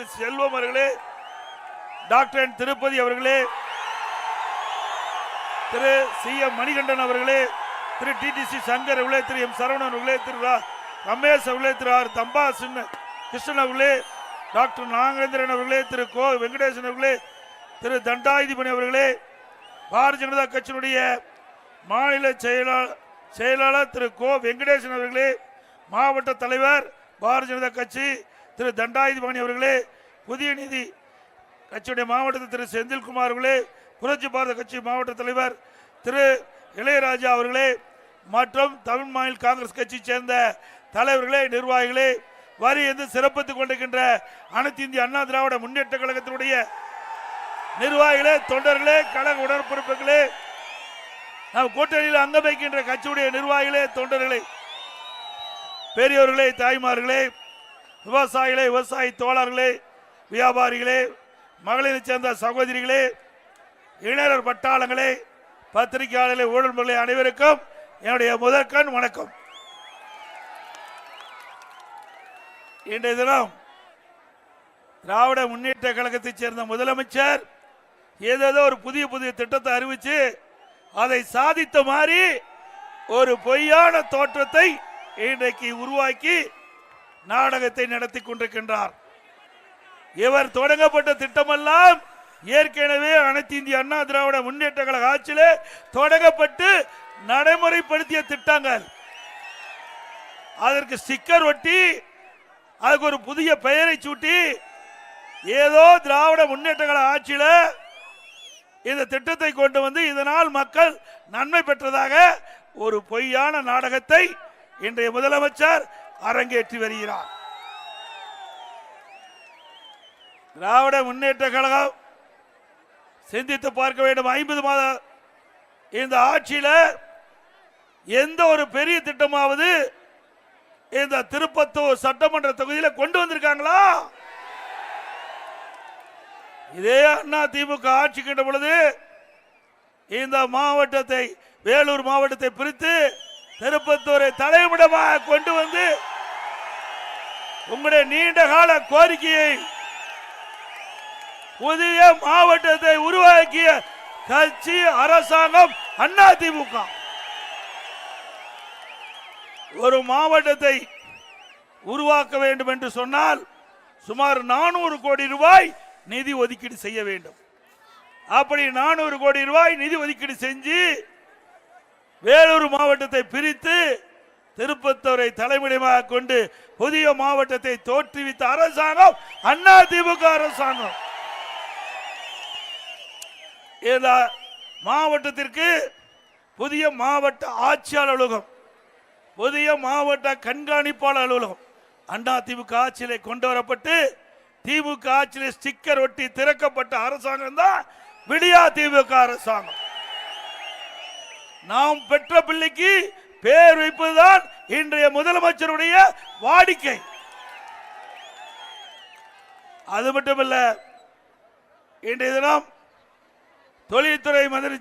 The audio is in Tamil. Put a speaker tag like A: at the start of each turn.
A: திரு செல்வம் அவர்களே டாக்டர் திருப்பதி அவர்களே திரு சி எம் மணிகண்டன் அவர்களே திரு டிடிசி சங்கர் அவர்களே திரு எம் சரவணன் அவர்களே திரு ரமேஷ் அவர்களே திரு ஆர் தம்பா சின்ன கிருஷ்ணன் அவர்களே டாக்டர் நாகேந்திரன் அவர்களே திரு கோ வெங்கடேசன் அவர்களே திரு தண்டாயுதிபதி அவர்களே பாரதிய ஜனதா கட்சியினுடைய மாநில செயலாளர் செயலாளர் திரு கோ வெங்கடேசன் அவர்களே மாவட்ட தலைவர் பாரதிய ஜனதா கட்சி திரு தண்டாயுதபாணி அவர்களே புதிய நீதி கட்சியுடைய மாவட்டத்தில் திரு செந்தில்குமார் அவர்களே புரட்சி பாரத கட்சி மாவட்ட தலைவர் திரு இளையராஜா அவர்களே மற்றும் தமிழ் மாநில காங்கிரஸ் கட்சியை சேர்ந்த தலைவர்களே நிர்வாகிகளே வரி என்று சிறப்பித்துக் கொண்டிருக்கின்ற அனைத்து இந்திய அண்ணா திராவிட முன்னேற்ற கழகத்தினுடைய நிர்வாகிகளே தொண்டர்களே கழக உடற்பொறுப்புகளே நம் கூட்டணியில் அங்கம் வைக்கின்ற கட்சியுடைய நிர்வாகிகளே தொண்டர்களே பெரியவர்களே தாய்மார்களே விவசாயிகளே விவசாய தோழர்களே வியாபாரிகளே மகளிரை சேர்ந்த சகோதரிகளே இளைஞர் பட்டாளங்களே பத்திரிகையாளர்களே ஊழல்களே அனைவருக்கும் என்னுடைய முதற்கண் வணக்கம். இன்றைய தினம் திராவிட முன்னேற்ற கழகத்தைச் சேர்ந்த முதலமைச்சர் ஏதேதோ ஒரு புதிய புதிய திட்டத்தை அறிவிச்சு அதை சாதித்த மாதிரி ஒரு பொய்யான தோற்றத்தை இன்றைக்கு உருவாக்கி நாடகத்தை நடத்தி கொண்டிருக்கின்றார். இவர் தொடங்கப்பட்ட திட்டமெல்லாம் ஏற்கனவே அனைத்து இந்திய அண்ணா திராவிட முன்னேற்ற கழக ஆட்சியிலே தொடங்கப்பட்டு நடைமுறைப்படுத்திய திட்டங்கள். அதற்கு ஸ்டிக்கர் ஒட்டி அதுக்கு ஒரு புதிய பெயரை சூட்டி ஏதோ திராவிட முன்னேற்ற கழக ஆட்சியில் இந்த திட்டத்தை கொண்டு வந்து இதனால் மக்கள் நன்மை பெற்றதாக ஒரு பொய்யான நாடகத்தை இன்றைய முதலமைச்சர் அரங்கேற்றி வருகிறார். திராவிட முன்னேற்ற கழகம் சிந்தித்து பார்க்க வேண்டும். ஐம்பது மாத இந்த ஆட்சியில் எந்த ஒரு பெரிய திட்டமாவது இந்த திருப்பத்தூர் சட்டமன்ற தொகுதியில் கொண்டு வந்திருக்காங்களா? இதே அண்ணா திமுக ஆட்சி கண்ட பொழுது இந்த மாவட்டத்தை வேலூர் மாவட்டத்தை பிரித்து திருப்பத்தூரை தலைமையிடமாக கொண்டு வந்து உங்களுடைய நீண்ட கால கோரிக்கையை புதிய மாவட்டத்தை உருவாக்கிய கட்சி அரசாங்கம் அண்ணா திமுக. ஒரு மாவட்டத்தை உருவாக்க வேண்டும் என்று சொன்னால் சுமார் நானூறு கோடி ரூபாய் நிதி ஒதுக்கீடு செய்ய வேண்டும். அப்படி நானூறு கோடி ரூபாய் நிதி ஒதுக்கீடு செஞ்சு வேலூர் மாவட்டத்தை பிரித்து திருப்பத்தூரை தலைமையிடமாக கொண்டு புதிய மாவட்டத்தை தோற்றுவித்த அரசாங்கம் அண்ணா திமுக அரசாங்கம். மாவட்டத்திற்கு புதிய மாவட்ட ஆட்சியாளர் அலுவலகம் புதிய மாவட்ட கண்காணிப்பாளர் அலுவலகம் அண்ணா திமுக ஆட்சியிலே கொண்டு வரப்பட்டு திமுக ஆட்சியிலே ஸ்டிக்கர் ஒட்டி திறக்கப்பட்ட அரசாங்கம் தான் விடியா திமுக அரசாங்கம். நாம் பெற்ற பிள்ளைக்கு பேர் வைப்பதுதான் இன்றைய முதலமைச்சருடைய வாடிக்கை. அது மட்டுமல்ல இன்றைய தினம் தொழில்துறை மந்திரி